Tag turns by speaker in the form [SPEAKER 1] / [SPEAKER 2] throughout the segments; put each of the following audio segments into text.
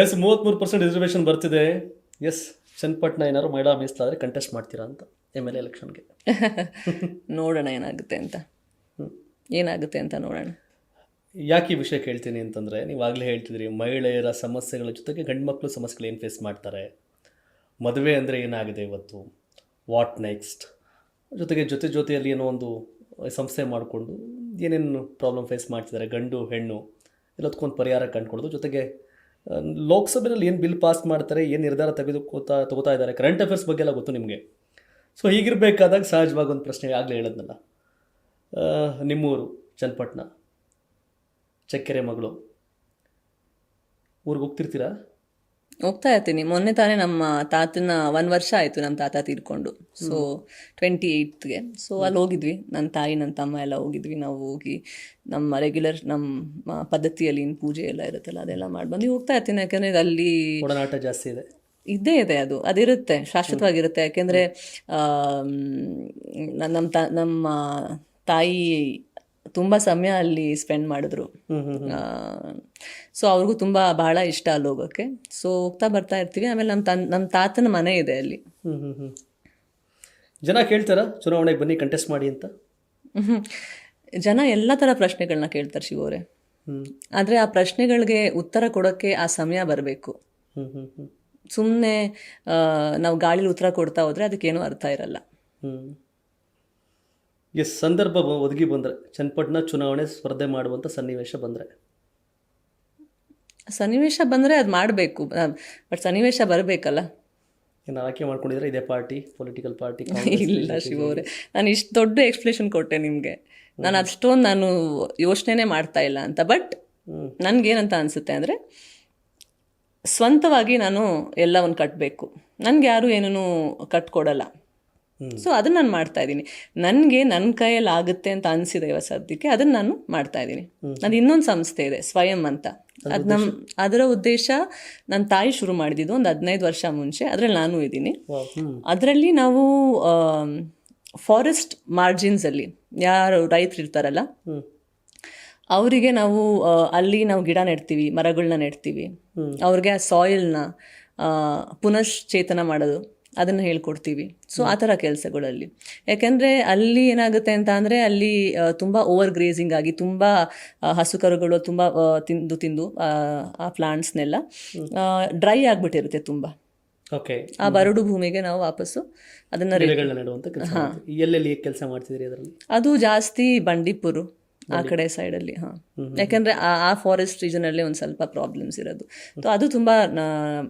[SPEAKER 1] S ಮೂವತ್ತ್ಮೂರು percent reservation ಬರ್ತಿದೆ. Yes Channapatna ಏನಾದ್ರು ಮಹಿಳಾ ಮೀಸಲಾದರೆ ಕಂಟೆಸ್ಟ್ ಮಾಡ್ತೀರಾ ಅಂತ ಎಂ ಎಲ್ ಎಲೆಕ್ಷನ್ಗೆ
[SPEAKER 2] ನೋಡೋಣ ಏನಾಗುತ್ತೆ ಅಂತ. ಏನಾಗುತ್ತೆ ಅಂತ ನೋಡೋಣ.
[SPEAKER 1] ಯಾಕೆ ಈ ವಿಷಯ ಕೇಳ್ತೀನಿ ಅಂತಂದರೆ ನೀವು ಆಗಲೇ ಹೇಳ್ತಿದ್ರಿ ಮಹಿಳೆಯರ ಸಮಸ್ಯೆಗಳ ಜೊತೆಗೆ ಗಂಡ್ಮಕ್ಳು ಸಮಸ್ಯೆಗಳು ಏನು ಫೇಸ್ ಮಾಡ್ತಾರೆ? ಮದುವೆ ಅಂದರೆ ಏನಾಗಿದೆ ಇವತ್ತು? ವಾಟ್ ನೆಕ್ಸ್ಟ್ ಜೊತೆಗೆ ಜೊತೆ ಜೊತೆಯಲ್ಲಿ ಏನೋ ಒಂದು ಸಂಸ್ಥೆ ಮಾಡಿಕೊಂಡು ಏನೇನು ಪ್ರಾಬ್ಲಮ್ ಫೇಸ್ ಮಾಡ್ತಿದ್ದಾರೆ? ಗಂಡು ಹೆಣ್ಣು ಎಲ್ಲದಕ್ಕೊಂದು ಪರಿಹಾರ ಕಂಡುಕೊಳ್ಳೋದು ಜೊತೆಗೆ ಲೋಕಸಭೆಯಲ್ಲಿ ಏನು ಬಿಲ್ ಪಾಸ್ ಮಾಡ್ತಾರೆ, ಏನು ನಿರ್ಧಾರ ತೆಗೆದುಕೋತಾ ತಗೋತಾ ಇದ್ದಾರೆ ಕರೆಂಟ್ ಅಫೇರ್ಸ್ ಬಗ್ಗೆ ಎಲ್ಲ ಗೊತ್ತು ನಿಮಗೆ? ಸೊ ಹೀಗಿರಬೇಕಾದಾಗ ಸಹಜವಾಗಿ ಒಂದು ಪ್ರಶ್ನೆ ಆಗಲೇ ಹೇಳೋದ್ನಲ್ಲ. ನಿಮ್ಮೂರು, ಚನ್ನಪಟ್ಟಣ, ಚಕ್ಕೆರೆ ಮಗಳು, ಊರಿಗೆ ಹೋಗ್ತಿರ್ತೀರಾ?
[SPEAKER 2] ಹೋಗ್ತಾ ಇರ್ತೀನಿ. ಮೊನ್ನೆ ತಾನೇ ನಮ್ಮ ತಾತನ ಒಂದು ವರ್ಷ ಆಯಿತು ನಮ್ಮ ತಾತ ತೀರ್ಕೊಂಡು. ಸೊ ಟ್ವೆಂಟಿ ಏಯ್ತ್ಗೆ ಸೊ ಅಲ್ಲಿ ಹೋಗಿದ್ವಿ. ನನ್ನ ತಾಯಿ ನನ್ನ ತಮ್ಮ ಎಲ್ಲ ಹೋಗಿದ್ವಿ. ನಾವು ಹೋಗಿ ನಮ್ಮ ರೆಗ್ಯುಲರ್ ನಮ್ಮ ಪದ್ಧತಿಯಲ್ಲಿ ಏನು ಪೂಜೆ ಎಲ್ಲ ಇರುತ್ತಲ್ಲ ಅದೆಲ್ಲ ಮಾಡಿ ಬಂದು ಹೋಗ್ತಾ ಇರ್ತೀನಿ. ಯಾಕಂದರೆ ಅಲ್ಲಿ
[SPEAKER 1] ಒಡನಾಟ ಜಾಸ್ತಿ ಇದೆ.
[SPEAKER 2] ಇದ್ದೇ ಇದೆ ಅದು. ಅದಿರುತ್ತೆ. ಶಾಶ್ವತವಾಗಿರುತ್ತೆ. ಯಾಕೆಂದರೆ ನಮ್ಮ ತ ನಮ್ಮ ತಾಯಿ ತುಂಬ ಸಮಯ ಅಲ್ಲಿ ಸ್ಪೆಂಡ್ ಮಾಡಿದ್ರು. ಸೊ ಅವ್ರಿಗೂ ತುಂಬ ಬಹಳ ಇಷ್ಟ ಅಲ್ಲಿ ಹೋಗೋಕ್ಕೆ ಸೊ ಹೋಗ್ತಾ ಬರ್ತಾ ಇರ್ತೀವಿ. ಆಮೇಲೆ ನಮ್ಮ ತನ್ ನಮ್ಮ ತಾತನ ಮನೆ ಇದೆ ಅಲ್ಲಿ.
[SPEAKER 1] ಜನ ಕೇಳ್ತಾರ? ಚುನಾವಣೆಗೆ ಬನ್ನಿ ಕಂಟೆಸ್ಟ್ ಮಾಡಿ ಅಂತ.
[SPEAKER 2] ಜನ ಎಲ್ಲ ಥರ ಪ್ರಶ್ನೆಗಳನ್ನ ಕೇಳ್ತಾರೆ ಶಿವರೇ ಆದರೆ ಆ ಪ್ರಶ್ನೆಗಳಿಗೆ ಉತ್ತರ ಕೊಡೋಕ್ಕೆ ಆ ಸಮಯ ಬರಬೇಕು. ಸುಮ್ಮನೆ ನಾವು ಗಾಳಿಲಿ ಉತ್ತರ ಕೊಡ್ತಾ ಹೋದರೆ ಅದಕ್ಕೇನೂ ಅರ್ಥ ಇರಲ್ಲ.
[SPEAKER 1] ಎಸ್ ಸಂದರ್ಭ ಒದಗಿ ಬಂದರೆ ಚನ್ನಪಟ್ಟಣ ಚುನಾವಣೆ ಸ್ಪರ್ಧೆ ಮಾಡುವಂಥ ಸನ್ನಿವೇಶ ಬಂದರೆ?
[SPEAKER 2] ಸನ್ನಿವೇಶ ಬಂದರೆ ಅದು ಮಾಡಬೇಕು ಬಟ್ ಸನ್ನಿವೇಶ ಬರಬೇಕಲ್ಲ?
[SPEAKER 1] ಏನು ಆಯ್ಕೆ ಮಾಡ್ಕೊಂಡಿದ್ರೆ ಇದೇ ಪಾರ್ಟಿ ಪೊಲಿಟಿಕಲ್ ಪಾರ್ಟಿ
[SPEAKER 2] ಇಲ್ಲ ಶಿವ ಅವರೇ. ನಾನು ಇಷ್ಟು ದೊಡ್ಡ ಎಕ್ಸ್ಪ್ಲೇಷನ್ ಕೊಟ್ಟೆ ನಿಮಗೆ. ನಾನು ಅಷ್ಟೊಂದು ನಾನು ಯೋಚನೆ ಮಾಡ್ತಾ ಇಲ್ಲ ಅಂತ ಬಟ್. ನನಗೇನಂತ ಅನಿಸುತ್ತೆ ಅಂದರೆ ಸ್ವಂತವಾಗಿ ನಾನು ಎಲ್ಲವನ್ನು ಕಟ್ಟಬೇಕು ನನಗೆ ಯಾರು ಏನೂ ಕಟ್ಕೊಡಲ್ಲ. ಸೊ ಅದನ್ನ ನಾನು ಮಾಡ್ತಾ ಇದ್ದೀನಿ. ನನಗೆ ನನ್ನ ಕೈಯಲ್ಲಿ ಆಗುತ್ತೆ ಅಂತ ಅನಿಸಿದೆ ಇವ ಸದ್ಯಕ್ಕೆ ಅದನ್ನು ನಾನು ಮಾಡ್ತಾ ಇದ್ದೀನಿ. ನಾನು ಇನ್ನೊಂದು ಸಂಸ್ಥೆ ಇದೆ ಸ್ವಯಂ ಅಂತ. ಅದು ನಮ್ಮ ಅದರ ಉದ್ದೇಶ ನನ್ನ ತಾಯಿ ಶುರು ಮಾಡಿದ್ದು ಒಂದು ಹದಿನೈದು ವರ್ಷ ಮುಂಚೆ ಅದರಲ್ಲಿ ನಾನು ಇದ್ದೀನಿ. ಅದರಲ್ಲಿ ನಾವು ಫಾರೆಸ್ಟ್ ಮಾರ್ಜಿನ್ಸಲ್ಲಿ ಯಾರು ರೈತರು ಇರ್ತಾರಲ್ಲ ಅವರಿಗೆ ನಾವು ಅಲ್ಲಿ ನಾವು ಗಿಡ ನೆಡ್ತೀವಿ ಮರಗಳನ್ನ ನೆಡ್ತೀವಿ. ಅವ್ರಿಗೆ ಆ ಸಾಯಿಲ್ನ ಪುನಶ್ಚೇತನ ಮಾಡೋದು. ಅದನ್ನು ಹೇಳ್ಕೊಡ್ತೀವಿ. ಸೊ ಆ ಥರ ಕೆಲಸಗಳಲ್ಲಿ. ಯಾಕೆಂದರೆ ಅಲ್ಲಿ ಏನಾಗುತ್ತೆ ಅಂತ ಅಂದರೆ ಅಲ್ಲಿ ತುಂಬ ಓವರ್ ಗ್ರೇಸಿಂಗ್ ಆಗಿ ತುಂಬ ಹಸುಕರುಗಳು ಹಸು ಕರುಗಳು ತುಂಬ ತಿಂದು ತಿಂದು ಆ, ಪ್ಲಾಂಟ್ಸ್ನೆಲ್ಲ ಡ್ರೈ ಆಗಿಬಿಟ್ಟಿರುತ್ತೆ ತುಂಬ.
[SPEAKER 1] ಓಕೆ
[SPEAKER 2] ಆ ಬರಡು ಭೂಮಿಗೆ ನಾವು ವಾಪಸ್ಸು ಅದನ್ನು
[SPEAKER 1] ಎಲ್ಲೆಲ್ಲಿ ಕೆಲಸ ಮಾಡ್ತಿದ್ದೀರಿ ಅದರಲ್ಲಿ?
[SPEAKER 2] ಅದು ಜಾಸ್ತಿ ಬಂಡೀಪುರು. ಆ ಕಡೆ ಸೈಡಲ್ಲಿ ಹಾಂ. ಯಾಕಂದರೆ ಆ ಫಾರೆಸ್ಟ್ ರೀಜನಲ್ಲಿ ಒಂದು ಸ್ವಲ್ಪ ಪ್ರಾಬ್ಲಮ್ಸ್ ಇರೋದು. ಸೊ ಅದು ತುಂಬ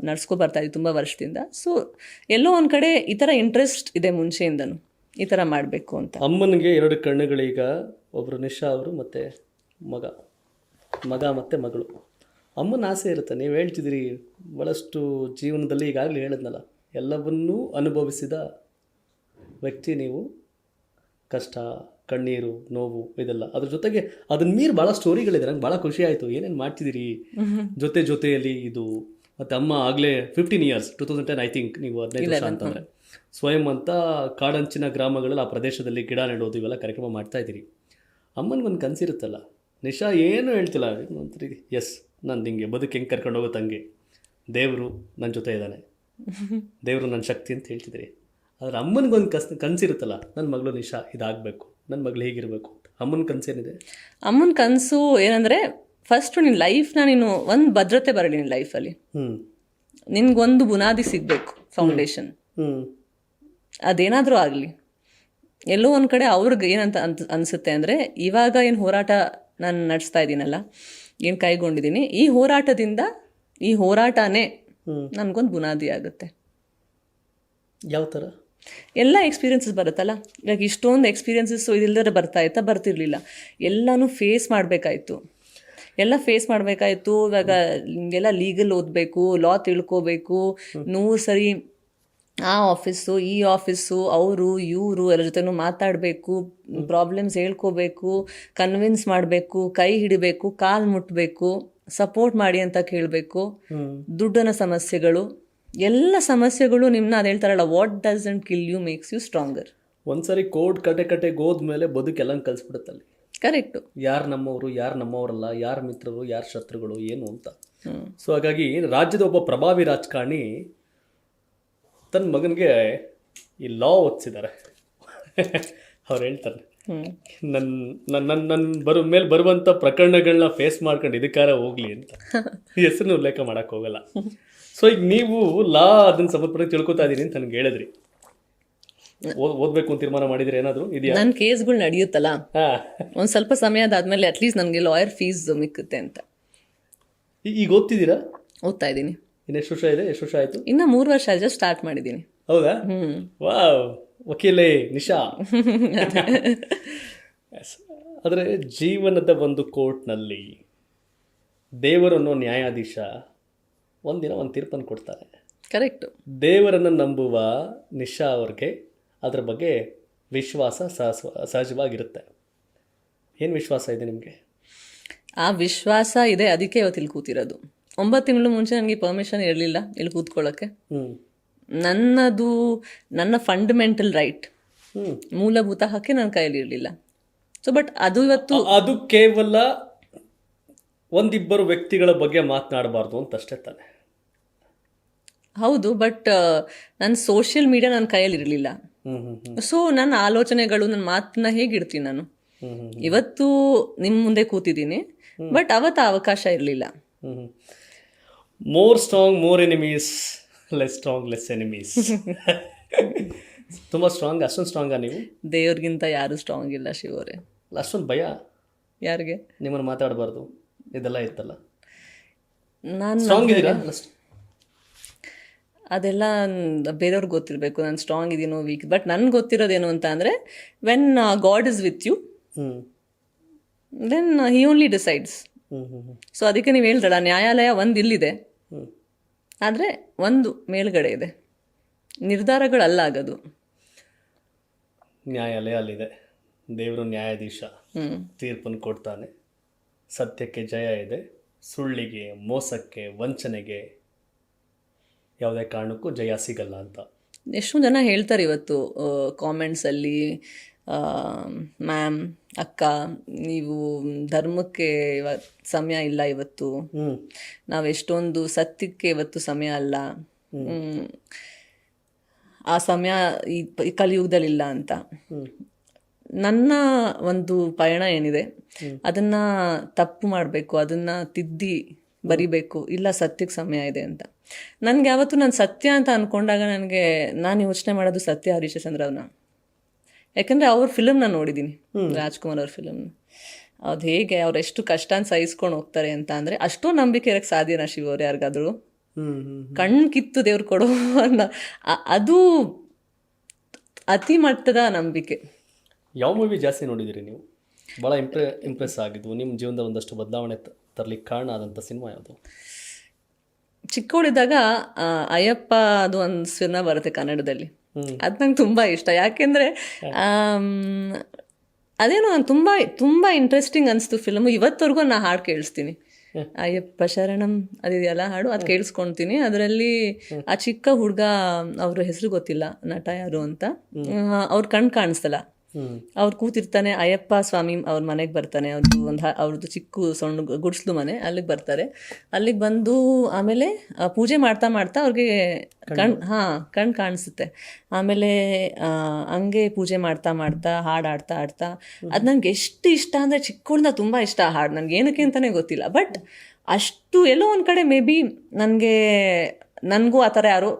[SPEAKER 2] ನಡ್ಸ್ಕೊ ಬರ್ತಾ ಇದೆ ತುಂಬ ವರ್ಷದಿಂದ. ಸೊ ಎಲ್ಲೋ ಒಂದು ಕಡೆ ಈ ಥರ ಇಂಟ್ರೆಸ್ಟ್ ಇದೆ ಮುಂಚೆಯಿಂದನು. ಈ ಥರ ಮಾಡಬೇಕು ಅಂತ.
[SPEAKER 1] ಅಮ್ಮನಿಗೆ ಎರಡು ಕಣ್ಣುಗಳೀಗ ಒಬ್ಬರು ನಿಶಾ ಅವರು ಮತ್ತು ಮಗ. ಮಗ ಮತ್ತು ಮಗಳು. ಅಮ್ಮನ ಆಸೆ ಇರುತ್ತೆ. ನೀವು ಹೇಳ್ತಿದ್ದೀರಿ ಭಾಳಷ್ಟು ಜೀವನದಲ್ಲಿ ಈಗಾಗಲೇ ಹೇಳಿದ್ನಲ್ಲ. ಎಲ್ಲವನ್ನೂ ಅನುಭವಿಸಿದ ವ್ಯಕ್ತಿ ನೀವು. ಕಷ್ಟ ಕಣ್ಣೀರು ನೋವು ಇದೆಲ್ಲ. ಅದ್ರ ಜೊತೆಗೆ ಅದನ್ನ ಮೀರಿ ಭಾಳ ಸ್ಟೋರಿಗಳಿದೆ ನಂಗೆ ಭಾಳ ಖುಷಿ ಆಯಿತು. ಏನೇನು ಮಾಡ್ತಿದ್ದೀರಿ ಜೊತೆ ಜೊತೆಯಲ್ಲಿ ಇದು ಮತ್ತು ಅಮ್ಮ ಆಗಲೇ fifteen years two thousand ten I think ನೀವು ಹದಿನೈದು ವರ್ಷ ಅಂತಂದರೆ. ಸ್ವಯಂ ಅಂತ ಕಾಡಂಚಿನ ಗ್ರಾಮಗಳಲ್ಲಿ ಆ ಪ್ರದೇಶದಲ್ಲಿ ಗಿಡ ನೆಡೋದು ಇವೆಲ್ಲ ಕಾರ್ಯಕ್ರಮ ಮಾಡ್ತಾ ಇದ್ದೀರಿ. ಅಮ್ಮನಿಗೊಂದು ಕನಸಿರುತ್ತಲ್ಲ? ನಿಶಾ ಏನು ಹೇಳ್ತಿಲ್ಲ? ಒಂಥರ ಎಸ್ ನಾನು ಹಿಂಗೆ ಬದುಕು ಹೆಂಗೆ ಕರ್ಕೊಂಡು ಹೋಗೋ ತಂಗೆ. ದೇವರು ನನ್ನ ಜೊತೆ ಇದ್ದಾನೆ. ದೇವರು ನನ್ನ ಶಕ್ತಿ ಅಂತ ಹೇಳ್ತಿದ್ದೀರಿ. ಆದರೆ ಅಮ್ಮನಿಗೊಂದು ಕಸ್ ಕನಸಿರುತ್ತಲ್ಲ? ನನ್ನ ಮಗಳು ನಿಶಾ ಇದಾಗಬೇಕು. ನನ್ನ ಮಗಳು ಹೇಗಿರಬೇಕು? ಅಮ್ಮನ ಕನಸೇನಿದೆ
[SPEAKER 2] ಅಮ್ಮನ ಕನಸು ಏನಂದರೆ ಫಸ್ಟು ನಿನ್ನ ಲೈಫ್ನ ನೀನು ಒಂದು ಭದ್ರತೆ ಬರಲಿ ನಿನ್ನ ಲೈಫಲ್ಲಿ
[SPEAKER 1] ಹ್ಞೂ
[SPEAKER 2] ನಿನ್ಗೊಂದು ಬುನಾದಿ ಸಿಗಬೇಕು ಫೌಂಡೇಶನ್
[SPEAKER 1] ಹ್ಞೂ
[SPEAKER 2] ಅದೇನಾದರೂ ಆಗಲಿ. ಎಲ್ಲೋ ಒಂದು ಕಡೆ ಅವ್ರಿಗೆ ಏನಂತ ಅಂತ ಅನಿಸುತ್ತೆ ಅಂದರೆ ಇವಾಗ ಏನು ಹೋರಾಟ ನಾನು ನಡೆಸ್ತಾ ಇದ್ದೀನಲ್ಲ ಏನು ಕೈಗೊಂಡಿದ್ದೀನಿ ಈ ಹೋರಾಟದಿಂದ ಈ ಹೋರಾಟನೇ. ನನಗೊಂದು ಬುನಾದಿ ಆಗುತ್ತೆ.
[SPEAKER 1] ಯಾವ ಥರ
[SPEAKER 2] ಎಲ್ಲ ಎಕ್ಸ್ಪೀರಿಯನ್ಸಸ್ ಬರುತ್ತಲ್ಲ? ಇವಾಗ ಇಷ್ಟೊಂದು ಎಕ್ಸ್ಪೀರಿಯನ್ಸಸ್ ಇದಿಲ್ಲದ್ರೆ ಬರ್ತಾ ಇತ್ತಾ? ಬರ್ತಿರ್ಲಿಲ್ಲ. ಎಲ್ಲನೂ ಫೇಸ್ ಮಾಡಬೇಕಾಯ್ತು. ಎಲ್ಲ ಫೇಸ್ ಮಾಡಬೇಕಾಯ್ತು. ಇವಾಗ ಎಲ್ಲ ಲೀಗಲ್ ಓದಬೇಕು ಲಾ ತಿಳ್ಕೋಬೇಕು. ನೂರು ಸರಿ ಆ ಆಫೀಸು ಈ ಆಫೀಸು ಅವರು ಇವರು ಎಲ್ಲರ ಜೊತೆನೂ ಮಾತಾಡಬೇಕು ಪ್ರಾಬ್ಲಮ್ಸ್ ಹೇಳ್ಕೋಬೇಕು ಕನ್ವಿನ್ಸ್ ಮಾಡಬೇಕು ಕೈ ಹಿಡಿಬೇಕು ಕಾಲು ಮುಟ್ಟಬೇಕು ಸಪೋರ್ಟ್ ಮಾಡಿ ಅಂತ ಕೇಳಬೇಕು. ದುಡ್ಡಿನ ಸಮಸ್ಯೆಗಳು ಎಲ್ಲ ಸಮಸ್ಯೆಗಳು ನಿಮ್ಮನ್ನ ಅದು ಹೇಳ್ತಾರಲ್ಲ what doesn't kill you makes you stronger
[SPEAKER 1] ಒಂದ್ಸರಿ ಕೋರ್ಟ್ ಕಟೆ ಗೋದ ಮೇಲೆ ಬದುಕೆಲ್ಲ ಕಲಿಸ್ಬಿಡುತ್ತಲ್ಲಿ
[SPEAKER 2] ಕರೆಕ್ಟು
[SPEAKER 1] ಯಾರು ನಮ್ಮವರು ಯಾರು ನಮ್ಮವರಲ್ಲ ಯಾರು ಮಿತ್ರರು ಯಾರು ಶತ್ರುಗಳು ಏನು ಅಂತ. ಸೊ ಹಾಗಾಗಿ ರಾಜ್ಯದ ಒಬ್ಬ ಪ್ರಭಾವಿ ರಾಜಕಾರಣಿ ತನ್ನ ಮಗನಿಗೆ ಈ ಲಾ ಓದಿಸಿದ್ದಾರೆ ಅವ್ರು ಹೇಳ್ತಾರೆ ನನ್ನ ನನ್ನ ನನ್ನ ಬರೋ ಮೇಲೆ ಬರುವಂಥ ಪ್ರಕರಣಗಳನ್ನ ಫೇಸ್ ಮಾಡ್ಕೊಂಡು ಇದಕ್ಕಾರ ಹೋಗ್ಲಿ ಅಂತ. ಹೆಸರನ್ನ ಉಲ್ಲೇಖ ಮಾಡೋಕ್ಕೆ ಹೋಗಲ್ಲ. ಸೊ ಈಗ ನೀವು ಲಾ ಅದನ್ನ ಸಂಬಂಧಪಟ್ಟ ತಿಳ್ಕೊತಾ ಇದ್ದೀನಿ ಅಂತ ನನಗೆ ಹೇಳಿದ್ರಿ. ಓದ್ ಓದ್ಬೇಕು ಅಂತ ತೀರ್ಮಾನ ಮಾಡಿದ್ರೆ ಏನಾದರೂ ಇದೆಯಾ?
[SPEAKER 2] ನನ್ನ ಕೇಸ್ಗಳು ನಡೆಯುತ್ತಲ್ಲ?
[SPEAKER 1] ಹಾಂ.
[SPEAKER 2] ಒಂದು ಸ್ವಲ್ಪ ಸಮಯ ಅದಾದ್ಮೇಲೆ ಅಟ್ಲೀಸ್ಟ್ ನನಗೆ ಲಾಯರ್ ಫೀಸ್ ಮಿಕ್ಕುತ್ತೆ ಅಂತ.
[SPEAKER 1] ಈಗ ಓದ್ತಿದ್ದೀರಾ?
[SPEAKER 2] ಓದ್ತಾ ಇದ್ದೀನಿ.
[SPEAKER 1] ಇನ್ನು ಎಷ್ಟು ವರ್ಷ ಇದೆ? ಎಷ್ಟು ವರ್ಷ ಆಯ್ತು?
[SPEAKER 2] ಇನ್ನು ಮೂರು ವರ್ಷ ಜಸ್ಟ್ ಸ್ಟಾರ್ಟ್ ಮಾಡಿದ್ದೀನಿ.
[SPEAKER 1] ಹೌದಾ? ವಾವ್. ವಕೀಲೆ ನಿಶಾ. ಆದರೆ ಜೀವನದ ಒಂದು ಕೋರ್ಟ್ನಲ್ಲಿ ದೇವರನ್ನೋ ನ್ಯಾಯಾಧೀಶ ಒಂದಿನ ಒಂದು ತೀರ್ಪನ್ನು ಕೊಡ್ತಾರೆ.
[SPEAKER 2] ಕರೆಕ್ಟು
[SPEAKER 1] ದೇವರನ್ನು ನಂಬುವ ನಿಶಾ ಅವ್ರಿಗೆ ಅದ್ರ ಬಗ್ಗೆ ವಿಶ್ವಾಸ ಸಹಸ್ವ ಸಹಜವಾಗಿರುತ್ತೆ. ಏನು ವಿಶ್ವಾಸ ಇದೆ ನಿಮಗೆ?
[SPEAKER 2] ಆ ವಿಶ್ವಾಸ ಇದೆ ಅದಕ್ಕೆ ಇವತ್ತು ಇಲ್ಲಿ ಕೂತಿರೋದು. ಒಂಬತ್ತು ತಿಂಗಳು ಮುಂಚೆ ನನಗೆ ಪರ್ಮಿಷನ್ ಇರಲಿಲ್ಲ ಇಲ್ಲಿ ಕೂತ್ಕೊಳ್ಳೋಕ್ಕೆ
[SPEAKER 1] ಹ್ಞೂ
[SPEAKER 2] ನನ್ನದು ನನ್ನ ಫಂಡಮೆಂಟಲ್ ರೈಟ್
[SPEAKER 1] ಹ್ಞೂ
[SPEAKER 2] ಮೂಲಭೂತ ಹಕ್ಕೆ ನನ್ನ ಕೈಯಲ್ಲಿ ಇರಲಿಲ್ಲ. ಸೊ ಬಟ್ ಅದು ಇವತ್ತು
[SPEAKER 1] ಅದು ಕೇವಲ ಒಂದಿಬ್ಬರು ವ್ಯಕ್ತಿಗಳ ಬಗ್ಗೆ ಮಾತನಾಡಬಾರ್ದು ಅಂತ ಅಷ್ಟೇ ತಾನೆ.
[SPEAKER 2] ಹೌದು ಬಟ್ ನನ್ನ ಸೋಷಿಯಲ್ ಮೀಡಿಯಾ ನನ್ನ ಕೈಯಲ್ಲಿ ಇರಲಿಲ್ಲ ಸೊ ನನ್ನ ಆಲೋಚನೆಗಳು ನನ್ನ ಮಾತನ್ನ ಹೇಗಿಡ್ತೀನಿ ನಾನು? ಇವತ್ತು ನಿಮ್ಮ ಮುಂದೆ ಕೂತಿದ್ದೀನಿ ಬಟ್ ಅವತ್ತು ಅವಕಾಶ ಇರಲಿಲ್ಲ.
[SPEAKER 1] More strong more enemies less strong less enemies ತುಂಬ ಸ್ಟ್ರಾಂಗ್ ಅಷ್ಟೊಂದು ಸ್ಟ್ರಾಂಗಾ ನೀವು?
[SPEAKER 2] ದೇವ್ರಿಗಿಂತ ಯಾರು ಸ್ಟ್ರಾಂಗ್ ಇಲ್ಲ ಶಿವರೇ
[SPEAKER 1] ಅಷ್ಟೊಂದು ಭಯ?
[SPEAKER 2] ಯಾರಿಗೆ?
[SPEAKER 1] ನಿಮ್ಮನ್ನು ಮಾತಾಡಬಾರ್ದು. ಇದೆಲ್ಲ ಇತ್ತಲ್ಲ?
[SPEAKER 2] ನಾನು
[SPEAKER 1] ಸ್ಟ್ರಾಂಗ್ ಇದ್ದೀರಾ
[SPEAKER 2] ಅದೆಲ್ಲ ಬೇರೆಯವ್ರಿಗೆ ಗೊತ್ತಿರಬೇಕು ನಾನು ಸ್ಟ್ರಾಂಗ್ ಇದೀನೋ ವೀಕ್ ಬಟ್ ನನ್ಗೆ ಗೊತ್ತಿರೋದೇನು ಅಂತ ಅಂದರೆ when God is with you
[SPEAKER 1] hmm
[SPEAKER 2] then he only decides
[SPEAKER 1] hmm hmm hmm
[SPEAKER 2] so ಅದಕ್ಕೆ ನೀವು ಹೇಳ್ದಲ್ಲ ನ್ಯಾಯಾಲಯ ಒಂದು ಇಲ್ಲಿದೆ.
[SPEAKER 1] ಹ್ಞೂ
[SPEAKER 2] ಆದರೆ ಒಂದು ಮೇಲ್ಗಡೆ ಇದೆ. ನಿರ್ಧಾರಗಳು ಆಗೋದು
[SPEAKER 1] ನ್ಯಾಯಾಲಯ ಅಲ್ಲಿದೆ. ದೇವರು ನ್ಯಾಯಾಧೀಶ.
[SPEAKER 2] ಹ್ಞೂ
[SPEAKER 1] ತೀರ್ಪನ್ನು ಕೊಡ್ತಾನೆ. ಸತ್ಯಕ್ಕೆ ಜಯ ಇದೆ. ಸುಳ್ಳಿಗೆ ಮೋಸಕ್ಕೆ ವಂಚನೆಗೆ ಯಾವುದೇ ಕಾರಣಕ್ಕೂ ಜಯ ಸಿಗಲ್ಲ ಅಂತ.
[SPEAKER 2] ಎಷ್ಟೊಂದು ಜನ ಹೇಳ್ತಾರೆ ಇವತ್ತು ಕಾಮೆಂಟ್ಸಲ್ಲಿ ಮ್ಯಾಮ್ ಅಕ್ಕ ನೀವು ಧರ್ಮಕ್ಕೆ ಸಮಯ ಇಲ್ಲ ಇವತ್ತು. ನಾವು ಎಷ್ಟೊಂದು ಸತ್ಯಕ್ಕೆ ಇವತ್ತು ಸಮಯ ಅಲ್ಲ. ಆ ಸಮಯ ಈ ಕಲಿಯುಗದಲ್ಲಿಲ್ಲ ಅಂತ. ನನ್ನ ಒಂದು ಪಯಣ ಏನಿದೆ ಅದನ್ನ ತಪ್ಪು ಮಾಡಬೇಕು ಅದನ್ನ ತಿದ್ದಿ ಬರಿಬೇಕು ಇಲ್ಲ ಸತ್ಯಕ್ಕೆ ಸಮಯ ಇದೆ ಅಂತ. ನನಗೆ ಯಾವತ್ತು ನಾನು ಸತ್ಯ ಅಂತ ಅಂದ್ಕೊಂಡಾಗ ನನಗೆ ನಾನು ಯೋಚನೆ ಮಾಡೋದು ಸತ್ಯ ಹರೀಶಚಂದ್ರ ಅವ್ರನ್ನ. ಯಾಕಂದ್ರೆ ಅವ್ರ ಫಿಲಮ್ನ ನೋಡಿದ್ದೀನಿ ರಾಜ್ಕುಮಾರ್ ಅವ್ರ ಫಿಲಮ್ನ ಅದು ಹೇಗೆ ಅವ್ರು ಎಷ್ಟು ಕಷ್ಟ ಸಹಿಸ್ಕೊಂಡು ಹೋಗ್ತಾರೆ ಅಂತ ಅಂದರೆ ಅಷ್ಟೋ ನಂಬಿಕೆ ಇರೋಕ್ಕೆ ಸಾಧ್ಯನಾ ಶಿವ ಅವ್ರು ಯಾರಿಗಾದ್ರು.
[SPEAKER 1] ಹ್ಞೂ ಹ್ಞೂ
[SPEAKER 2] ಕಣ್ಣು ಕಿತ್ತು ದೇವ್ರು ಕೊಡೋ ಅನ್ನ- ಅದು ಅತಿ ಮಟ್ಟದ ನಂಬಿಕೆ.
[SPEAKER 1] ಯಾವ ಮೂವಿ ಜಾಸ್ತಿ ನೋಡಿದಿರಿ ನೀವು? ಭಾಳ ಇಂಪ್ರೆ ಇಂಪ್ರೆಸ್ ಆಗಿದ್ವು ನಿಮ್ಮ ಜೀವನದ ಒಂದಷ್ಟು ಬದಲಾವಣೆ ತರ್ಲಿಕ್ಕೆ ಕಾರಣ ಆದಂಥ ಸಿನಿಮಾ ಯಾವುದು?
[SPEAKER 2] ಚಿಕ್ಕವಳಿದ್ದಾಗ ಅಯ್ಯಪ್ಪ ಅದು ಒಂದು ಸಿನಿಮಾ ಬರುತ್ತೆ ಕನ್ನಡದಲ್ಲಿ. ಅದು ನಂಗೆ ತುಂಬ ಇಷ್ಟ. ಯಾಕೆಂದರೆ ಅದೇನೋ ನಂಗೆ ತುಂಬ ತುಂಬ ಇಂಟ್ರೆಸ್ಟಿಂಗ್ ಅನಿಸ್ತು ಫಿಲ್ಮು ಇವತ್ತವರೆಗೂ ನಾನು ಹಾಡು ಕೇಳಿಸ್ತೀನಿ. ಅಯ್ಯಪ್ಪ ಶರಣಂ ಅದಿದೆಯಲ್ಲ ಹಾಡು? ಅದು ಕೇಳಿಸ್ಕೊಳ್ತೀನಿ ಅದರಲ್ಲಿ ಆ ಚಿಕ್ಕ ಹುಡುಗ ಅವ್ರ ಹೆಸರು ಗೊತ್ತಿಲ್ಲ ನಟ ಯಾರು ಅಂತ. ಅವ್ರ ಕಣ್ ಕಾಣಿಸ್ತಲ್ಲ. ಅವ್ರು ಕೂತಿರ್ತಾನೆ ಅಯ್ಯಪ್ಪ ಸ್ವಾಮಿ ಅವ್ರ ಮನೆಗೆ ಬರ್ತಾನೆ. ಅವ್ರದ್ದು ಒಂದು ಅವ್ರದ್ದು ಚಿಕ್ಕ ಸಣ್ಣ ಗುಡ್ಸ್ಲು ಮನೆ ಅಲ್ಲಿಗೆ ಬರ್ತಾರೆ. ಅಲ್ಲಿಗೆ ಬಂದು ಆಮೇಲೆ ಪೂಜೆ ಮಾಡ್ತಾ ಮಾಡ್ತಾ ಅವ್ರಿಗೆ ಕಣ್ ಹಾಂ ಕಣ್ ಕಾಣಿಸುತ್ತೆ. ಆಮೇಲೆ ಆ, ಹಂಗೆ ಪೂಜೆ ಮಾಡ್ತಾ ಮಾಡ್ತಾ ಹಾಡು ಆಡ್ತಾ ಆಡ್ತಾ ಅದು ನನಗೆ ಎಷ್ಟು ಇಷ್ಟ ಅಂದರೆ ಚಿಕ್ಕವಳಿಂದ ತುಂಬ ಇಷ್ಟ ಆ ಹಾಡು. ನನಗೆ ಏನಕ್ಕೆ ಅಂತಲೇ ಗೊತ್ತಿಲ್ಲ. ಬಟ್ ಅಷ್ಟು ಎಲ್ಲೋ ಒಂದು ಕಡೆ ಮೇ ಬಿ ನನಗೆ ನನಗೂ ಆ ಥರ ಯಾರೋ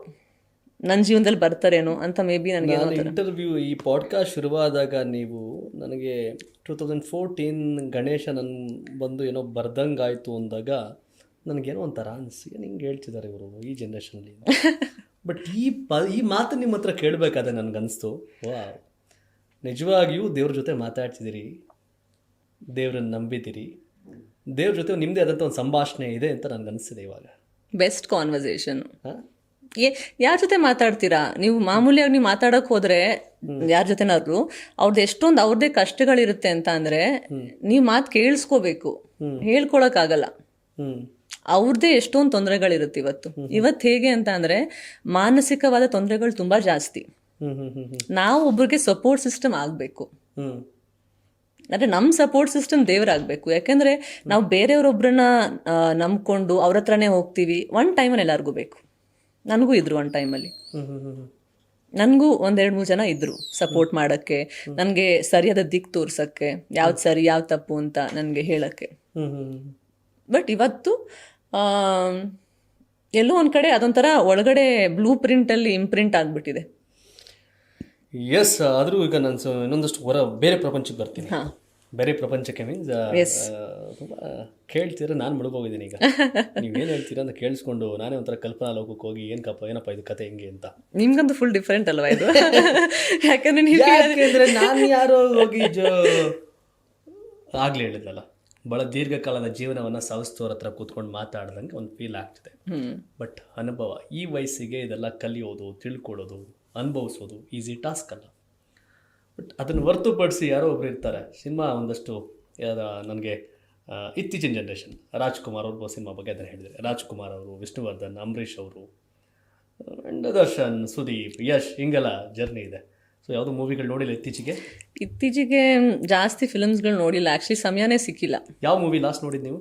[SPEAKER 2] ನನ್ನ ಜೀವನದಲ್ಲಿ ಬರ್ತಾರೇನೋ ಅಂತ ಮೇ ಬಿ ನನಗೆ
[SPEAKER 1] ನಾನು ಇಂಟರ್ವ್ಯೂ ಈ ಪಾಡ್ಕಾಸ್ಟ್ ಶುರುವಾದಾಗ ನೀವು ನನಗೆ ಟೂ ತೌಸಂಡ್ ಫೋರ್ಟೀನ್ ಗಣೇಶ ನನ್ನ ಬಂದು ಏನೋ ಬರ್ದಂಗಾಯ್ತು ಅಂದಾಗ ನನಗೇನೋ ಒಂಥರ ಅನಿಸಿ ಹಿಂಗೆ ಹೇಳ್ತಿದ್ದಾರೆ ಇವರು ಈ ಜನ್ರೇಷನಲ್ಲಿ ಬಟ್ ಈ ಪ ಈ ಮಾತು ನಿಮ್ಮ ಹತ್ರ ಕೇಳಬೇಕಾದ್ರೆ ನನಗನ್ನಿಸ್ತು ವಾ ನಿಜವಾಗಿಯೂ ದೇವ್ರ ಜೊತೆ ಮಾತಾಡ್ತಿದ್ದೀರಿ ದೇವ್ರನ್ನ ನಂಬಿದ್ದೀರಿ. ದೇವ್ರ ಜೊತೆ ನಿಮ್ಮದೇ ಆದಂಥ ಒಂದು ಸಂಭಾಷಣೆ ಇದೆ ಅಂತ ನನಗನ್ನಿಸ್ತಿದೆ ಇವಾಗ.
[SPEAKER 2] ಬೆಸ್ಟ್ ಕಾನ್ವರ್ಸೇಷನ್
[SPEAKER 1] ಹಾಂ?
[SPEAKER 2] ಏ ಯಾರ ಜೊತೆ ಮಾತಾಡ್ತೀರಾ? ನೀವು ಮಾಮೂಲಿಯಾಗಿ ನೀವು ಮಾತಾಡಕ್ ಹೋದ್ರೆ ಯಾರ ಜೊತೆನಾದ್ರು ಅವ್ರದ್ದು ಎಷ್ಟೊಂದು ಅವ್ರದ್ದೇ ಕಷ್ಟಗಳಿರುತ್ತೆ ಅಂತ ಅಂದ್ರೆ ನೀವು ಮಾತು ಕೇಳಿಸ್ಕೋಬೇಕು. ಹೇಳ್ಕೊಳಕ್ ಆಗಲ್ಲ
[SPEAKER 1] ಹ್ಞೂ
[SPEAKER 2] ಅವ್ರದ್ದೇ ಎಷ್ಟೊಂದು ತೊಂದರೆಗಳಿರುತ್ತೆ ಇವತ್ತು. ಇವತ್ತು ಹೇಗೆ ಅಂತ ಅಂದ್ರೆ ಮಾನಸಿಕವಾದ ತೊಂದರೆಗಳು ತುಂಬಾ ಜಾಸ್ತಿ. ನಾವು ಒಬ್ರಿಗೆ ಸಪೋರ್ಟ್ ಸಿಸ್ಟಮ್ ಆಗಬೇಕು.
[SPEAKER 1] ಅಂದ್ರೆ
[SPEAKER 2] ಅಂದರೆ ನಮ್ಮ ಸಪೋರ್ಟ್ ಸಿಸ್ಟಮ್ ದೇವರಾಗಬೇಕು. ಯಾಕಂದ್ರೆ ನಾವು ಬೇರೆಯವ್ರೊಬ್ರನ್ನ ನಂಬ್ಕೊಂಡು ಅವ್ರ ಹತ್ರನೇ ಹೋಗ್ತೀವಿ. ಒನ್ ಟೈಮಲ್ಲಿ ಎಲ್ಲರಿಗೂ ಬೇಕು. ನನಗೂ ಇದ್ರು ಒನ್ ಟೈಮಲ್ಲಿ. ನನಗೂ ಒಂದೆರಡು ಮೂರು ಜನ ಇದ್ರು ಸಪೋರ್ಟ್ ಮಾಡೋಕ್ಕೆ ನನಗೆ ಸರಿಯಾದ ದಿಕ್ಕು ತೋರ್ಸೋಕ್ಕೆ ಯಾವ್ದು ಸರಿ ಯಾವ್ದು ತಪ್ಪು ಅಂತ ನನಗೆ ಹೇಳೋಕ್ಕೆ. ಬಟ್ ಇವತ್ತು ಎಲ್ಲೋ ಒಂದು ಕಡೆ ಅದೊಂಥರ ಒಳಗಡೆ ಬ್ಲೂ ಪ್ರಿಂಟಲ್ಲಿ ಇಂಪ್ರಿಂಟ್ ಆಗಿಬಿಟ್ಟಿದೆ.
[SPEAKER 1] ಎಸ್ ಆದರೂ ಈಗ ನಾನು ಇನ್ನೊಂದಷ್ಟು ಹೊರ ಬೇರೆ ಪ್ರಪಂಚಕ್ಕೆ ಬರ್ತೀನಿ.
[SPEAKER 2] ಹಾಂ.
[SPEAKER 1] ಬೇರೆ ಪ್ರಪಂಚಕ್ಕೆ ಮೀನ್ಸ್ ತುಂಬ ಕೇಳ್ತೀರ ನಾನು ಮುಳುಗೋಗಿದ್ದೀನಿ ಈಗ. ನೀವು ಏನು ಹೇಳ್ತೀರಾ ಅಂತ ಕೇಳಿಸ್ಕೊಂಡು ನಾನೇ ಒಂಥರ ಕಲ್ಪನಾ ಲೋಕಕ್ಕೆ ಹೋಗಿ ಏನಕ್ಕಪ್ಪ ಏನಪ್ಪ ಇದು ಕತೆ ಹೆಂಗೆ ಅಂತ.
[SPEAKER 2] ನಿಮ್ಗಂತೂ ಫುಲ್ ಡಿಫ್ರೆಂಟ್ ಅಲ್ವಾ ಇದು? ಯಾಕಂದ್ರೆ ನೀವು
[SPEAKER 1] ನಾನು ಯಾರೋ ಹೋಗಿ ಜೋ ಆಗ್ಲೇ ಹೇಳಿದ್ನಲ್ಲ ಬಹಳ ದೀರ್ಘಕಾಲದ ಜೀವನವನ್ನು ಸವಿಸ್ತೋರ್ ಹತ್ರ ಕೂತ್ಕೊಂಡು ಮಾತಾಡ್ದಂಗೆ ಒಂದು ಫೀಲ್ ಆಗ್ತಿದೆ. ಬಟ್ ಅನುಭವ ಈ ವಯಸ್ಸಿಗೆ ಇದೆಲ್ಲ ಕಲಿಯೋದು ತಿಳ್ಕೊಳ್ಳೋದು ಅನುಭವಿಸೋದು ಈಸಿ ಟಾಸ್ಕ್ ಅಲ್ಲ. ಬಟ್ ಅದನ್ನು ಹೊರತುಪಡಿಸಿ ಯಾರೋ ಒಬ್ರು ಇರ್ತಾರೆ. ಸಿನಿಮಾ ಒಂದಷ್ಟು ನನಗೆ ಇತ್ತೀಚಿನ ಜನ್ರೇಷನ್ ರಾಜ್ಕುಮಾರ್ ಅವ್ರ ಸಿನಿಮಾ ಬಗ್ಗೆ ಅದನ್ನು ಹೇಳಿದರೆ ರಾಜ್ಕುಮಾರ್ ಅವರು ವಿಷ್ಣುವರ್ಧನ್ ಅಂಬರೀಷ್ ಅವರು ಆ್ಯಂಡ್ ದರ್ಶನ್ ಸುದೀಪ್ ಯಶ್ ಹಿಂಗೆಲ್ಲ ಜರ್ನಿ ಇದೆ. ಸೊ ಯಾವುದು ಮೂವಿಗಳು ನೋಡಿಲ್ಲ ಇತ್ತೀಚೆಗೆ?
[SPEAKER 2] ಇತ್ತೀಚೆಗೆ ಜಾಸ್ತಿ ಫಿಲಮ್ಸ್ಗಳು ನೋಡಿಲ್ಲ. ಆ್ಯಕ್ಚುಲಿ ಸಮಯನೇ ಸಿಕ್ಕಿಲ್ಲ.
[SPEAKER 1] ಯಾವ ಮೂವಿ ಲಾಸ್ಟ್ ನೋಡಿದ್ದು ನೀವು?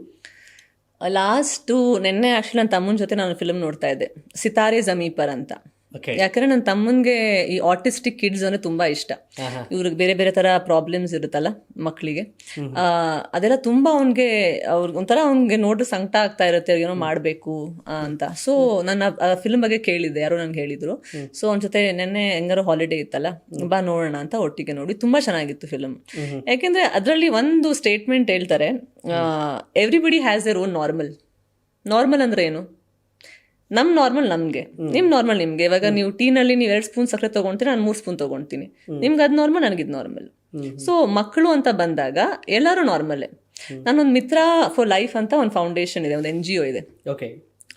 [SPEAKER 2] ಲಾಸ್ಟು ನಿನ್ನೆ ಆ್ಯಕ್ಚುಲಿ ನನ್ನ ತಮ್ಮನ ಜೊತೆ ನಾನು ಫಿಲಮ್ ನೋಡ್ತಾ ಇದ್ದೆ. ಸಿತಾರೆ ಜಮೀಪರ್ ಅಂತ. ಯಾಕಂದ್ರೆ ನನ್ನ ತಮ್ಮನ್ಗೆ ಈ ಆಟಿಸ್ಟಿಕ್ ಕಿಡ್ಸ್ ಅಂದ್ರೆ ತುಂಬಾ ಇಷ್ಟ. ಇವ್ರಿಗೆ ಬೇರೆ ಬೇರೆ ತರ ಪ್ರಾಬ್ಲಮ್ಸ್ ಇರುತ್ತಲ್ಲ ಮಕ್ಕಳಿಗೆ ಅದೆಲ್ಲ ತುಂಬಾ ಅವ್ನ್ಗೆ ಅವ್ರ ಒಂಥರ ಅವ್ನ್ಗೆ ನೋಡ್ರೆ ಸಂಕಟ ಆಗ್ತಾ ಇರುತ್ತೆ ಏನೋ ಮಾಡ್ಬೇಕು ಅಂತ. ಸೊ ನನ್ನ ಫಿಲ್ಮ್ ಬಗ್ಗೆ ಕೇಳಿದ್ದೆ ಯಾರೋ ನಂಗೆ ಹೇಳಿದ್ರು. ಸೊ ಅವ್ನ ಜೊತೆ ನೆನ್ನೆ ಹೆಂಗಾರು ಹಾಲಿಡೇ ಇತ್ತಲ್ಲ ಬಾ ನೋಡೋಣ ಅಂತ ಒಟ್ಟಿಗೆ ನೋಡಿ. ತುಂಬಾ ಚೆನ್ನಾಗಿತ್ತು ಫಿಲ್ಮ್ ಯಾಕೆಂದ್ರೆ ಅದರಲ್ಲಿ ಒಂದು ಸ್ಟೇಟ್ಮೆಂಟ್ ಹೇಳ್ತಾರೆ everybody has their own normal normal ಅಂದ್ರೆ ಏನು? ನಮ್ ನಾರ್ಮಲ್ ನಮ್ಗೆ. ನಿಮ್ ನಾರ್ಮಲ್ ನಿಮ್ಗೆ. ಇವಾಗ ನೀವು ಟೀನಲ್ಲಿ ನೀವು ಎರಡು ಸ್ಪೂನ್ ಸಕ್ಕರೆ ತಗೊಂತೀನಿ ನಾನು ಮೂರು ಸ್ಪೂನ್ ತಗೊಂತೀನಿ. ನಿಮ್ಗೆ ಅದು ನಾರ್ಮಲ್ ಇದು ನಾರ್ಮಲ್ ಸೊ ಮಕ್ಕಳು ಅಂತ ಬಂದಾಗ ಎಲ್ಲರೂ ನಾರ್ಮಲ್ಲೇ ನಾನೊಂದು ಮಿತ್ರ ಫಾರ್ ಲೈಫ್ ಅಂತ ಒಂದು ಫೌಂಡೇಶನ್ ಇದೆ ಒಂದು ಎನ್ ಜಿ ಒ ಇದೆ.
[SPEAKER 1] ಓಕೆ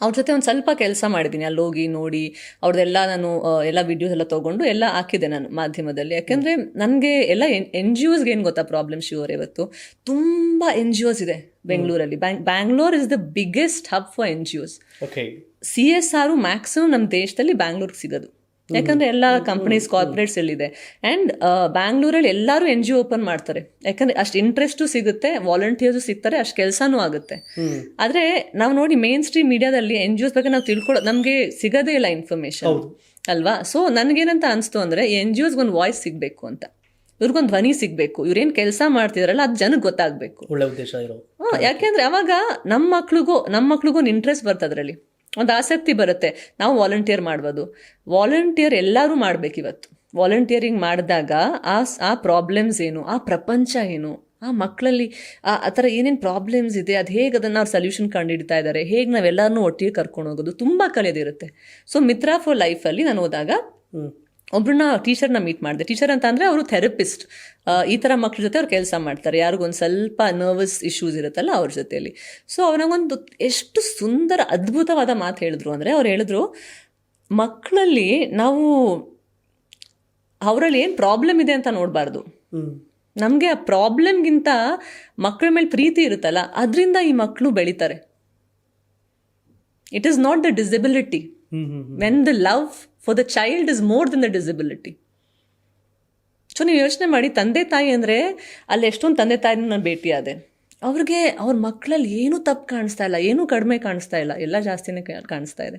[SPEAKER 2] ಅವ್ರ ಜೊತೆ ಒಂದು ಸ್ವಲ್ಪ ಕೆಲಸ ಮಾಡಿದ್ದೀನಿ ಅಲ್ಲಿ ಹೋಗಿ ನೋಡಿ ಅವ್ರದ್ದೆಲ್ಲ ನಾನು ಎಲ್ಲ ವಿಡಿಯೋಸ್ ಎಲ್ಲ ತೊಗೊಂಡು ಎಲ್ಲ ಹಾಕಿದೆ ನಾನು ಮಾಧ್ಯಮದಲ್ಲಿ. ಯಾಕೆಂದರೆ ನನಗೆ ಎಲ್ಲ ಎನ್ ಜಿ ಒಸ್ಗೆ ಏನು ಗೊತ್ತಾ ಪ್ರಾಬ್ಲಮ್ ಶಿವರ್ ಇವತ್ತು? ತುಂಬ ಎನ್ ಜಿ ಒಸ್ ಇದೆ ಬೆಂಗಳೂರಲ್ಲಿ Bang Bangalore is the biggest hub for N G Os
[SPEAKER 1] okay
[SPEAKER 2] C S R maximum ನಮ್ಮ ದೇಶದಲ್ಲಿ ಬ್ಯಾಂಗ್ಳೂರ್ಗೆ ಸಿಗೋದು. ಯಾಕಂದ್ರೆ ಎಲ್ಲ ಕಂಪ್ನೀಸ್ ಕಾರ್ಪೊರೇಟ್ಸ್ ಎಲ್ಲಿದೆ. ಅಂಡ್ ಬ್ಯಾಂಗ್ಳೂರಲ್ಲಿ ಎಲ್ಲರೂ ಎನ್ ಜಿ ಓಪನ್ ಮಾಡ್ತಾರೆ. ಯಾಕಂದ್ರೆ ಅಷ್ಟು ಇಂಟ್ರೆಸ್ಟು ಸಿಗುತ್ತೆ ವಾಲಂಟಿಯರ್ಸು ಸಿಗ್ತಾರೆ ಅಷ್ಟು ಕೆಲಸನೂ ಆಗುತ್ತೆ. ಆದರೆ ನಾವು ನೋಡಿ ಮೇನ್ ಸ್ಟ್ರೀಮ್ ಮೀಡಿಯಾದಲ್ಲಿ ಎನ್ ಜಿ ಓಸ್ ಬಗ್ಗೆ ನಾವು ತಿಳ್ಕೊಳ್ಳೋ ನಮಗೆ ಸಿಗೋದೇ ಇಲ್ಲ ಇನ್ಫಾರ್ಮೇಶನ್ ಅಲ್ವಾ? ಸೊ ನನಗೇನಂತ ಅನಿಸ್ತು ಅಂದರೆ ಎನ್ ಜಿ ಓಸ್ ಒಂದು ವಾಯ್ಸ್ ಸಿಗಬೇಕು ಅಂತ. ಇವ್ರಿಗೊಂದು ಧ್ವನಿ ಸಿಗಬೇಕು. ಇವ್ರೇನು ಕೆಲಸ ಮಾಡ್ತಿದಾರಲ್ಲ ಅದು ಜನಕ್ಕೆ ಗೊತ್ತಾಗಬೇಕು.
[SPEAKER 1] ಒಳ್ಳೆ ಉದ್ದೇಶ ಇರೋ
[SPEAKER 2] ಯಾಕೆಂದ್ರೆ ಅವಾಗ ನಮ್ಮ ಮಕ್ಳಿಗೂ ನಮ್ಮ ಮಕ್ಳಿಗೂ ಒಂದು ಇಂಟ್ರೆಸ್ಟ್ ಬರ್ತದ್ರಲ್ಲಿ. ಅದರಲ್ಲಿ ಒಂದು ಆಸಕ್ತಿ ಬರುತ್ತೆ. ನಾವು ವಾಲಂಟಿಯರ್ ಮಾಡ್ಬೋದು. ವಾಲಂಟಿಯರ್ ಎಲ್ಲರೂ ಮಾಡ್ಬೇಕು ಇವತ್ತು. ವಾಲಂಟಿಯರಿಂಗ್ ಮಾಡಿದಾಗ ಆ ಆ ಪ್ರಾಬ್ಲಮ್ಸ್ ಏನು, ಆ ಪ್ರಪಂಚ ಏನು, ಆ ಮಕ್ಕಳಲ್ಲಿ, ಆ ಆ ಥರ ಏನೇನು ಪ್ರಾಬ್ಲಮ್ಸ್ ಇದೆ, ಅದು ಹೇಗೆ ಅದನ್ನು ಅವ್ರು ಸೊಲ್ಯೂಷನ್ ಕಂಡುಹಿಡ್ತಾ ಇದ್ದಾರೆ ಹೇಗೆ ನಾವೆಲ್ಲರನ್ನೂ ಒಟ್ಟಿಗೆ ಕರ್ಕೊಂಡು ಹೋಗೋದು ತುಂಬ ಕಲಿಯೋದಿರುತ್ತೆ. ಸೊ ಮಿತ್ರ ಫಾರ್ ಲೈಫಲ್ಲಿ ನಾನು ಹೋದಾಗ
[SPEAKER 1] ಹ್ಮ್
[SPEAKER 2] ಒಬ್ರನ್ನ ಟೀಚರ್ನ ಮೀಟ್ ಮಾಡಿದೆ. ಟೀಚರ್ ಅಂತ ಅಂದರೆ ಅವರು ಥೆರಪಿಸ್ಟ್. ಈ ಥರ ಮಕ್ಳ ಜೊತೆ ಅವ್ರು ಕೆಲಸ ಮಾಡ್ತಾರೆ. ಯಾರಿಗೊಂದು ಸ್ವಲ್ಪ ನರ್ವಸ್ ಇಶ್ಯೂಸ್ ಇರುತ್ತಲ್ಲ ಅವ್ರ ಜೊತೆಯಲ್ಲಿ ಸೊ ಅವನಿಗೊಂದು ಎಷ್ಟು ಸುಂದರ ಅದ್ಭುತವಾದ ಮಾತು ಹೇಳಿದ್ರು ಅಂದರೆ ಅವ್ರು ಹೇಳಿದ್ರು ಮಕ್ಕಳಲ್ಲಿ ನಾವು ಅವರಲ್ಲಿ ಏನು ಪ್ರಾಬ್ಲಮ್ ಇದೆ ಅಂತ ನೋಡಬಾರ್ದು. ನಮಗೆ ಆ ಪ್ರಾಬ್ಲಮ್ಗಿಂತ ಮಕ್ಕಳ ಮೇಲೆ ಪ್ರೀತಿ ಇರುತ್ತಲ್ಲ ಅದರಿಂದ ಈ ಮಕ್ಕಳು ಬೆಳೀತಾರೆ. It is not the disability when the love for the child is more than the disability so ನೀವು ಯೋಚನೆ ಮಾಡಿ, ತಂದೆ ತಾಯಿ ಅಂದರೆ ಅಲ್ಲಿ ಎಷ್ಟೊಂದು ತಂದೆ ತಾಯಿನ ನಾನು ಭೇಟಿಯಾದೆ ಅವ್ರಿಗೆ ಅವ್ರ ಮಕ್ಕಳಲ್ಲಿ ಏನೂ ತಪ್ಪು ಕಾಣಿಸ್ತಾ ಇಲ್ಲ, ಏನೂ ಕಡಿಮೆ ಕಾಣಿಸ್ತಾ ಇಲ್ಲ, ಎಲ್ಲ ಜಾಸ್ತಿನೇ ಕಾಣಿಸ್ತಾ ಇದೆ.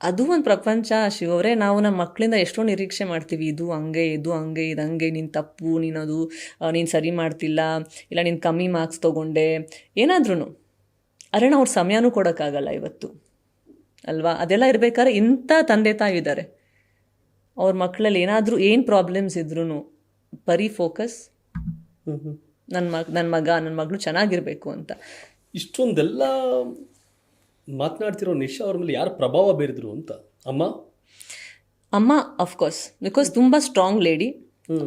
[SPEAKER 2] ಅದು ಒಂದು ಪ್ರಪಂಚ ಶಿವವರೇ ನಾವು ನಮ್ಮ ಮಕ್ಕಳಿಂದ ಎಷ್ಟೋ ನಿರೀಕ್ಷೆ ಮಾಡ್ತೀವಿ, ಇದು ಹಂಗೆ ಇದು ಹಂಗೆ ಇದು ಹಂಗೆ, ನೀನು ತಪ್ಪು, ನೀನು ಅದು ನೀನು ಸರಿ ಮಾಡ್ತಿಲ್ಲ, ಇಲ್ಲ ನೀನು ಕಮ್ಮಿ ಮಾರ್ಕ್ಸ್ ತೊಗೊಂಡೆ ಏನಾದ್ರೂ ಅರೆ ಅವ್ರ ಸಮಯನೂ ಕೊಡೋಕ್ಕಾಗಲ್ಲ ಇವತ್ತು. ಅಲ್ವಾ? ಅದೆಲ್ಲ ಇರಬೇಕಾದ್ರೆ ಇಂಥ ತಂದೆ ತಾಯಿ ಇದ್ದಾರೆ. ಅವ್ರ ಮಕ್ಕಳಲ್ಲಿ ಏನಾದರೂ ಏನು ಪ್ರಾಬ್ಲಮ್ಸ್ ಇದ್ರೂ ಬರೀ ಫೋಕಸ್ ನನ್ನ ಮಗ ನನ್ನ ಮಗ ನನ್ನ ಮಗಳು ಚೆನ್ನಾಗಿರಬೇಕು ಅಂತ.
[SPEAKER 1] ಇಷ್ಟೊಂದೆಲ್ಲ ಮಾತನಾಡ್ತಿರೋ ನಿಶಾ ಅವ್ರ ಮೇಲೆ ಯಾರು ಪ್ರಭಾವ ಬೀರಿದ್ರು ಅಂತ? ಅಮ್ಮ?
[SPEAKER 2] ಅಮ್ಮ ಅಫ್ಕೋರ್ಸ್ ಬಿಕಾಸ್ ತುಂಬ ಸ್ಟ್ರಾಂಗ್ ಲೇಡಿ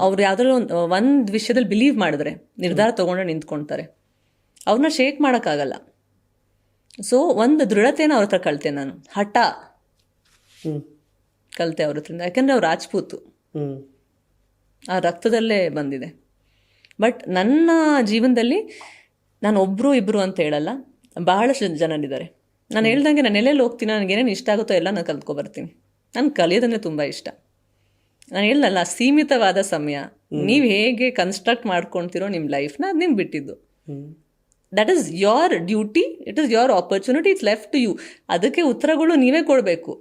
[SPEAKER 2] ಅವ್ರು ಯಾವುದಾದ್ರು ಒಂದು ಒಂದು ವಿಷಯದಲ್ಲಿ ಬಿಲೀವ್ ಮಾಡಿದ್ರೆ ನಿರ್ಧಾರ ತೊಗೊಂಡು ನಿಂತ್ಕೊಳ್ತಾರೆ ಅವ್ರನ್ನ ಶೇಕ್ ಮಾಡೋಕ್ಕಾಗಲ್ಲ. ಸೊ ಒಂದು ದೃಢತೆನ ಅವ್ರ ಹತ್ರ ಕಲಿತೆ ನಾನು. ಹಠ. ಕಲಿತೆ ಅವ್ರ ಹತ್ರದಿಂದ ಯಾಕೆಂದರೆ ಅವ್ರು ರಾಜ್ಪೂತು. ಆ ರಕ್ತದಲ್ಲೇ ಬಂದಿದೆ. ಬಟ್ ನನ್ನ ಜೀವನದಲ್ಲಿ ನಾನು ಒಬ್ಬರು ಇಬ್ಬರು ಅಂತ ಹೇಳಲ್ಲ ಬಹಳಷ್ಟು ಜನರಿದ್ದಾರೆ. ನಾನು ಹೇಳ್ದಂಗೆ ನಾನು ಎಲ್ಲೆಲ್ಲಿ ಹೋಗ್ತೀನಿ ನನಗೆ ಏನೇನು ಇಷ್ಟ ಆಗುತ್ತೋ ಎಲ್ಲ ನಾನು ಕಲ್ತ್ಕೊಬರ್ತೀನಿ. ನಾನು ಕಲಿಯೋದಂದರೆ ತುಂಬ ಇಷ್ಟ. ನಾನು ಹೇಳಲ್ಲ ಸೀಮಿತವಾದ ಸಮಯ. ನೀವು ಹೇಗೆ ಕನ್ಸ್ಟ್ರಕ್ಟ್ ಮಾಡ್ಕೊಳ್ತಿರೋ ನಿಮ್ಮ ಲೈಫ್ನ ಅದು ನಿಮ್ಗೆ ಬಿಟ್ಟಿದ್ದು. That is your duty it is your opportunity it's left to you ಅದಕ್ಕೆ ಉತ್ತರಗಳು ನೀವೇ ಕೊಡಬೇಕು.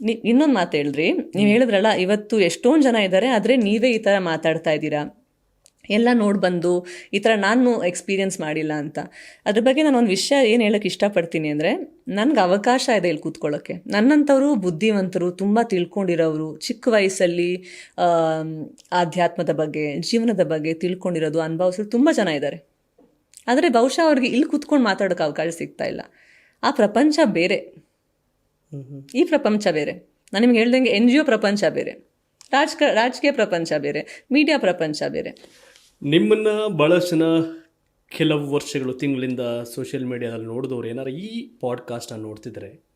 [SPEAKER 2] ನಿ ಇನ್ನೊಂದು ಮಾತು ಹೇಳ್ರಿ ನೀವು ಹೇಳಿದ್ರಲ್ಲ ಇವತ್ತು ಎಷ್ಟೊಂದು ಜನ ಇದ್ದಾರೆ ಆದರೆ ನೀವೇ ಈ ಥರ ಮಾತಾಡ್ತಾ ಇದ್ದೀರಾ? ಎಲ್ಲ ನೋಡಿ ಬಂದು ಈ ಥರ ನಾನು ಎಕ್ಸ್ಪೀರಿಯನ್ಸ್ ಮಾಡಿಲ್ಲ ಅಂತ. ಅದ್ರ ಬಗ್ಗೆ ನಾನು ಒಂದು ವಿಷಯ ಏನು ಹೇಳೋಕ್ಕೆ ಇಷ್ಟಪಡ್ತೀನಿ ಅಂದರೆ ನನಗೆ ಅವಕಾಶ ಇದೆ ಇಲ್ಲಿ ಕೂತ್ಕೊಳ್ಳೋಕ್ಕೆ ನನ್ನಂಥವರು ಬುದ್ಧಿವಂತರು ತುಂಬ ತಿಳ್ಕೊಂಡಿರೋರು ಚಿಕ್ಕ ವಯಸ್ಸಲ್ಲಿ ಆಧ್ಯಾತ್ಮದ ಬಗ್ಗೆ ಜೀವನದ ಬಗ್ಗೆ ತಿಳ್ಕೊಂಡಿರೋದು ಅನುಭವಿಸೋದು ತುಂಬ ಜನ ಇದ್ದಾರೆ ಆದರೆ ಬಹುಶಃ ಅವ್ರಿಗೆ ಇಲ್ಲಿ ಕೂತ್ಕೊಂಡು ಮಾತಾಡೋಕೆ ಅವಕಾಶ ಸಿಗ್ತಾ ಇಲ್ಲ. ಆ ಪ್ರಪಂಚ ಬೇರೆ. ಈ ಪ್ರಪಂಚ ಬೇರೆ. ನಾನು ನಿಮ್ಗೆ ಹೇಳ್ದಂಗೆ ಎನ್ ಜಿ ಒ ಪ್ರಪಂಚ ಬೇರೆ. ರಾಜಕ ರಾಜಕೀಯ ಪ್ರಪಂಚ ಬೇರೆ. ಮೀಡಿಯಾ ಪ್ರಪಂಚ ಬೇರೆ.
[SPEAKER 1] ನಿಮ್ಮನ್ನು ಭಾಳಷ್ಟು ಜನ ಕೆಲವು ವರ್ಷಗಳು ತಿಂಗಳಿಂದ ಸೋಷಿಯಲ್ ಮೀಡಿಯಾದಲ್ಲಿ ನೋಡಿದವ್ರು ಏನಾರು ಈ ಪಾಡ್ಕಾಸ್ಟನ್ನು ನೋಡ್ತಿದ್ರೆ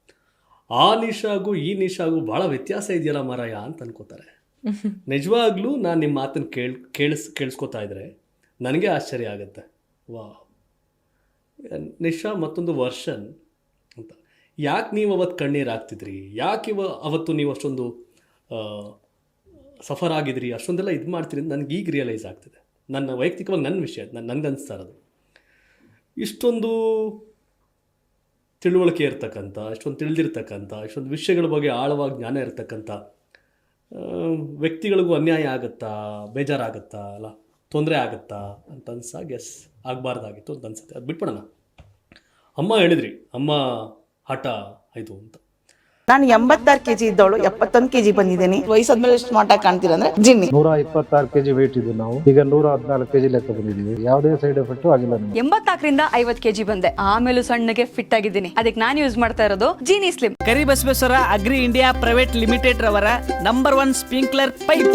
[SPEAKER 1] ಆ ನಿಶಾಗೂ ಈ ನಿಶಾಗೂ ಭಾಳ ವ್ಯತ್ಯಾಸ ಇದೆಯಲ್ಲ ಮಾರಾಯ ಅಂತ ಅನ್ಕೋತಾರೆ. ನಿಜವಾಗ್ಲೂ ನಾನು ನಿಮ್ಮ ಮಾತನ್ನು ಕೇಳ್ ಕೇಳಿಸ್ ಕೇಳಿಸ್ಕೊತಾ ಇದ್ರೆ ನನಗೆ ಆಶ್ಚರ್ಯ ಆಗುತ್ತೆ. ವಾ ನಿಶಾ, ಮತ್ತೊಂದು ವರ್ಷನ್ ಅಂತ. ಯಾಕೆ ನೀವು ಅವತ್ತು ಕಣ್ಣೀರು ಹಾಕ್ತಿದ್ರಿ? ಯಾಕೆ ಇವ ಅವತ್ತು ನೀವು ಅಷ್ಟೊಂದು ಸಫರ್ ಆಗಿದ್ರಿ ಅಷ್ಟೊಂದೆಲ್ಲ ಇದು ಮಾಡ್ತೀರಿ ಅಂತ ನನಗೆ ಈಗ ರಿಯಲೈಸ್ ಆಗ್ತಿದೆ. ನನ್ನ ವೈಯಕ್ತಿಕವಾಗಿ ನನ್ನ ವಿಷಯ ನನ್ನ ನನಗೆ ಅನಿಸ್ತಾ ಇರೋದು ಇಷ್ಟೊಂದು ತಿಳುವಳಿಕೆ ಇರ್ತಕ್ಕಂಥ, ಇಷ್ಟೊಂದು ತಿಳಿದಿರ್ತಕ್ಕಂಥ, ಇಷ್ಟೊಂದು ವಿಷಯಗಳ ಬಗ್ಗೆ ಆಳವಾಗಿ ಜ್ಞಾನ ಇರ್ತಕ್ಕಂಥ ವ್ಯಕ್ತಿಗಳಿಗೂ ಅನ್ಯಾಯ ಆಗುತ್ತಾ? ಬೇಜಾರಾಗುತ್ತಾ? ಅಲ್ಲ, ತೊಂದರೆ ಆಗುತ್ತಾ? ಅಂತ ಅನ್ಸಾಗ ಎಸ್ ಆಗಬಾರ್ದಾಗಿತ್ತು ಅಂತ ಅನ್ಸುತ್ತೆ. ಅದು ಬಿಟ್ಬಿಡೋಣ. ಅಮ್ಮ ಹೇಳಿದ್ರಿ ಅಮ್ಮ ಹಠ ಆಯಿತು ಅಂತ.
[SPEAKER 3] ನಾನು ಎಂಬತ್ತಾರು ಕೆಜಿ ಇದ್ದವಳು ಎಪ್ಪತ್ತೊಂದು ಕೆಜಿ ಬಂದಿದ್ದೀನಿ. ವಯಸ್ಸಾದ್ಮೇಲೆ ಎಷ್ಟು ಮಾಟ ಕಾಣ್ತೀರ ಅಂದ್ರೆ ಜಿನ್ನಿ.
[SPEAKER 4] ನೂರ ಇಪ್ಪತ್ತಾರು ಕೆಜಿ ವೆಯ್ಟ್ ಇದ್ದು ನಾವು. ಈಗ ನೂರ ಹದಿನಾಲ್ಕು ಕೆಜಿ ಲೆಕ್ಕ ಬಂದಿದ್ದೀವಿ. ಯಾವುದೇ ಸೈಡ್ ಎಫೆಕ್ಟ್ ಆಗಿಲ್ಲ ಎಂಬತ್ತಾಕರಿಂದ
[SPEAKER 5] ಎಂಬತ್ನಾಲ್ಕರಿಂದ ಐವತ್ ಕೆಜಿ ಬಂದೆ. ಆಮೇಲೆ ಸಣ್ಣಗೆ ಫಿಟ್ ಆಗಿದ್ದೀನಿ. ಅದಕ್ಕೆ ನಾನು ಯೂಸ್ ಮಾಡ್ತಾ ಇರೋದು Genie slim
[SPEAKER 6] Karibasaveshwara agri India private limited ರವರ ನಂಬರ್ ಒನ್ ಸ್ಪ್ರಿಂಕ್ಲರ್ ಪೈಪ್